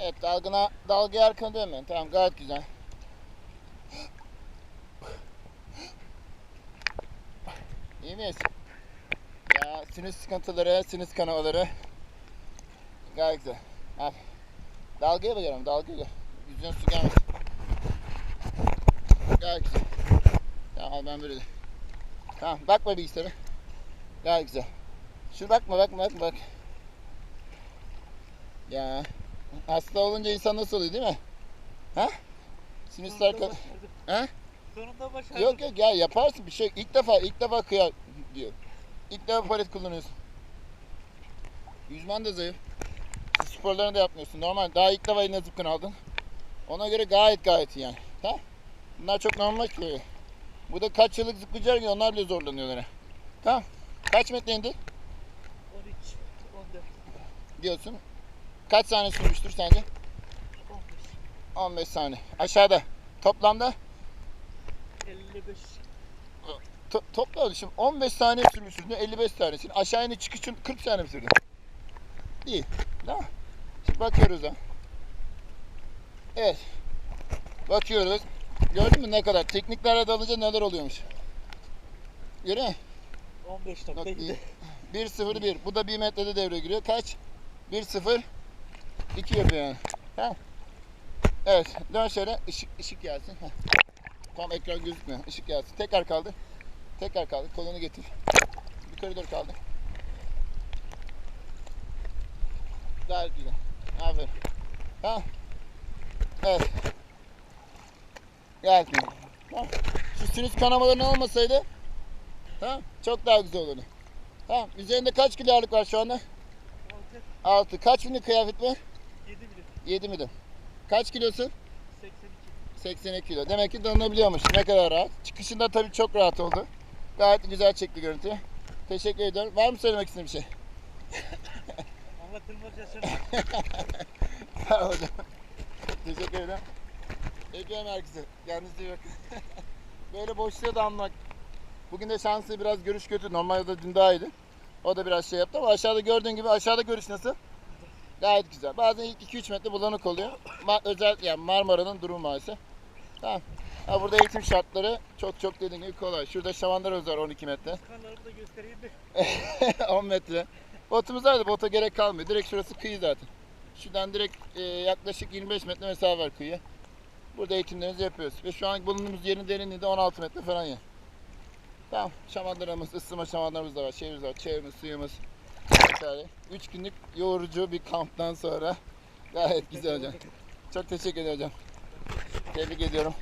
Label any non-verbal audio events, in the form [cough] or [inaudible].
Evet dalgına dalgaya arkana dönmeyin. Tamam gayet güzel. İyi miyiz? Ya sinüs sıkıntıları, sinüs kanamaları gayet güzel. Abi. Dalgaya bakıyorum, dalgaya. Yüzüne su gelmesin. Gayet güzel. Tamam ben böyle. Tamam bakma bilgisayara. Gayet güzel. Şu bakma bakma bakma bak. Ya hasta olunca insan nasıl oluyor değil mi? Ha? Sinüsler ka-. Ha? Sonunda başardım. Yok yok ya yaparsın bir şey. İlk defa ilk defa kıyar diyor. İlk defa palet kullanıyorsun. Yüzmen de zayıf. Sporlarını da yapmıyorsun. Normal daha ilk defa eline zıpkın aldın. Ona göre gayet gayet yani. Ha? Bunlar çok normal ki. Bu da kaç yıllık zıplayacak ki onlar bile zorlanıyorlar. Tamam. Kaç metre indi 13, 14, diyorsun. Kaç saniye sürmüştür sence? 15. 15 saniye. Aşağıda. Toplamda 55. to- topla şimdi 15 saniye sürmüşsün. 55 saniye. Şimdi aşağı iniş çıkışın 40 saniye mi sürdü? Değil mi? Şimdi bakıyoruz da. Evet. Bakıyoruz. Gördün mü ne kadar? Tekniklerle dalınca neler oluyormuş. Görüyor musun? 15 Bak, nokta bir- 1 0 1. Bu da 1 metrede devreye giriyor. Kaç? 1 0 2 yapıyor yani. Tamam. Evet. Dön şöyle. Işık ışık gelsin. Heh. Tam ekran gözükmüyor. Işık gelsin. Tekrar kaldı. Tekrar kaldı. Kolunu getir. Yukarı doğru kaldı. Gayet güzel. Aferin. Ha? Evet. Güzel. Tamam. Şu sinüs kanamaların olmasaydı Tamam. Çok daha güzel olurdu. Tamam. Üzerinde kaç kilo ağırlık var şu anda? 6, 6. Kaç binlik kıyafet var? 7 bilim. 7 milim. Kaç kilosun? 82. 82 kilo. Demek ki dayanabiliyormuş. Ne kadar rahat. Çıkışında tabii çok rahat oldu. Gayet güzel çekti görüntü. Teşekkür ediyorum. Var mı söylemek istediğin bir şey? [laughs] Anlatılmaz yaşanır. [laughs] Sağ ol hocam. Teşekkür ederim. Öpüyorum herkese. Kendinize iyi bakın. Böyle boşluğa da almak. Bugün de şansı biraz görüş kötü. Normalde dün daha iyiydi. O da biraz şey yaptı ama aşağıda gördüğün gibi aşağıda görüş nasıl? Gayet güzel. Bazen ilk 2-3 metre bulanık oluyor. Ma özel yani Marmara'nın durumu maalesef. Tamam. Ha, burada eğitim şartları çok çok dediğim gibi kolay. Şurada şamandıra var 12 metre. Kanlarımı da göstereyim mi? 10 [laughs] metre. Botumuz var da bota gerek kalmıyor. Direkt şurası kıyı zaten. Şuradan direkt e, yaklaşık 25 metre mesafe var kıyıya. Burada eğitimlerimizi yapıyoruz. Ve şu an bulunduğumuz yerin derinliği de 16 metre falan yer. Tamam. Şamandıramız, ısıtma şamanlarımız da var. Şeyimiz var. Çayımız, suyumuz. Vesaire. 3 günlük yorucu bir kamptan sonra gayet güzel hocam. Çok teşekkür ederim hocam. Tebrik ediyorum.